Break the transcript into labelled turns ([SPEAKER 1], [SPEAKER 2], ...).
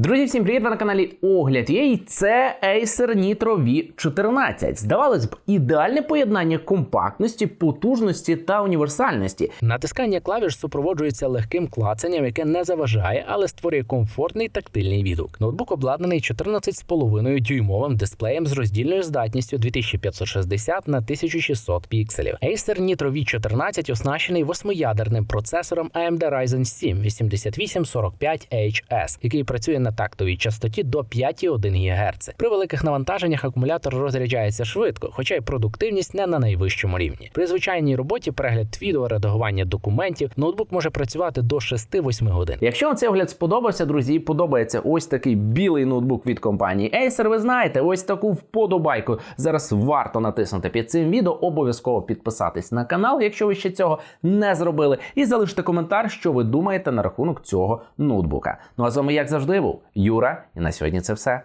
[SPEAKER 1] Друзі, всім привіт! Ви на каналі Огляд є, і це Acer Nitro V14. Здавалось б, ідеальне поєднання компактності, потужності та універсальності. Натискання клавіш супроводжується легким клацанням, яке не заважає, але створює комфортний тактильний відгук. Ноутбук обладнаний 14,5 дюймовим дисплеєм з роздільною здатністю 2560 на 1600 пікселів. Acer Nitro V14 оснащений восьмиядерним процесором AMD Ryzen 7 8845HS, який працює на тактовій частоті до 5,1 ГГц. При великих навантаженнях акумулятор розряджається швидко, хоча й продуктивність не на найвищому рівні. При звичайній роботі перегляд відео, редагування документів, ноутбук може працювати до 6-8 годин. Якщо вам цей огляд сподобався, друзі, і подобається ось такий білий ноутбук від компанії Acer, ви знаєте, ось таку вподобайку зараз варто натиснути під цим відео. Обов'язково підписатись на канал, якщо ви ще цього не зробили, і залишити коментар, що ви думаєте на рахунок цього ноутбука. Ну а з вами, як завжди, був Юра, і на сьогодні це все.